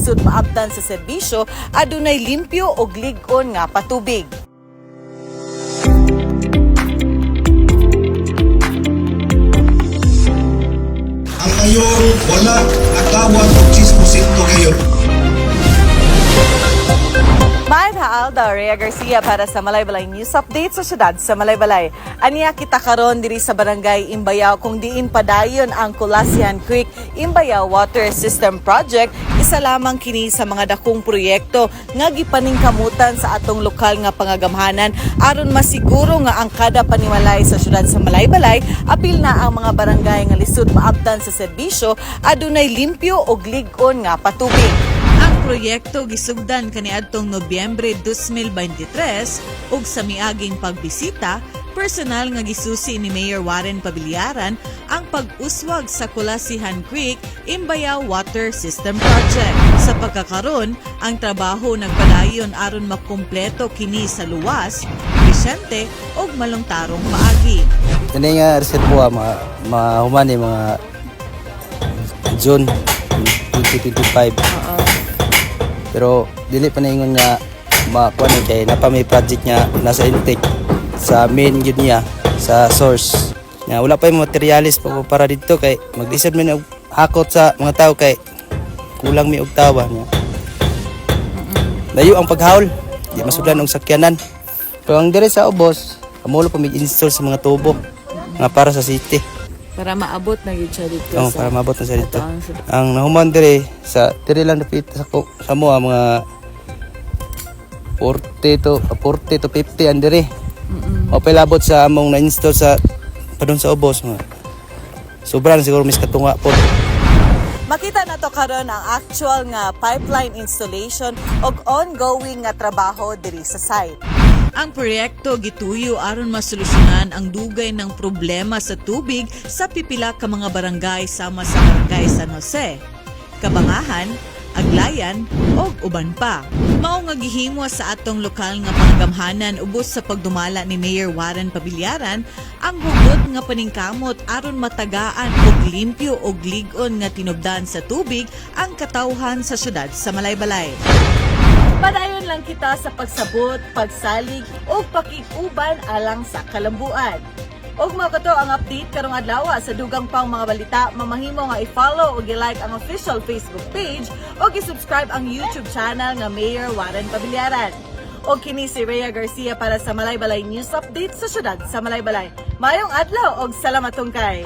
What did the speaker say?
lisod maabtan sa serbisyo adunay limpyo ug lig-on nga patubig. Ang mayor wala nakawat og 6% kayo. Mahal Alda Rhea Garcia para sa Malaybalay News Update sa syudad sa Malaybalay. Aniya kita karon diri sa barangay Imbayaw kung diin padayon ang Kulasihan Creek Imbayaw Water System Project. Isa lamang kini sa mga dakong proyekto nga gipaningkamutan sa atong lokal nga pangagamhanan aron masiguro nga ang kada panimalay sa syudad sa Malaybalay apil na ang mga barangay nga lisod maabtan sa serbisyo adunay limpyo ug lig-on nga patubig. Proyekto gisugdan kaniadtong Nobyembre 2023 ug sa miaging pagbisita, personal nga gisusi ni Mayor Warren Pabiliaran ang pag-uswag sa Kulasihan Creek Imbayaw Water System Project. Sa pagkakaron, ang trabaho nagpadayon aron makumpleto kini sa luwas, epesyente ug malungtarong paagi. Kani nga reservoir mga mahumani mga June 2025. Pero dili pa ningon nga makuha ni kay napa may project niya nasa intake sa main yun niya sa source. Nga wala pa yung materialis pa para dito kay mag-isip man og hakot sa mga tao kay kulang mi og tawa niya. Layo ang paghaul, di masudlan og sakyanan. Pero ang dire sa ubos, amulo pa mag-install sa mga tubo nga para sa city. Para maabot na gyud siya dito Oo, para mabot na sa dito. Ang nahuman dire sa dire lang dapit sa ko sa mo mga 40 to 40 to 50 ang dire. O palabot sa among na-install sa padung sa ubos mga. Sobrang siguro mis katunga po. Makita na to karon ang actual nga pipeline installation ug ongoing nga trabaho diri sa site. Ang proyekto gituyo aron masolusyonan ang dugay ng problema sa tubig sa pipila ka mga barangay sama sa barangay San Jose, Kabangahan, Aglayan ug uban pa. Mao nga gihimo sa atong lokal nga panggamhanan ubos sa pagdumala ni Mayor Warren Pabiliaran ang hugod nga paningkamot aron matagaan og limpyo og lig-on nga tinubdan sa tubig ang katawhan sa syudad sa Malaybalay. Padayon lang kita sa pagsabot, pagsalig o pakikuban alang sa kalambuan. Og mga kato ang update karong adlaw sa dugang pang mga balita, mamahimo nga i-follow o i-like ang official Facebook page o i-subscribe ang YouTube channel nga Mayor Warren Pabiliaran. O kini si Rhea Garcia para sa Malaybalay News Update sa syudad sa Malaybalay. Mayong adlaw og salamat tungkay.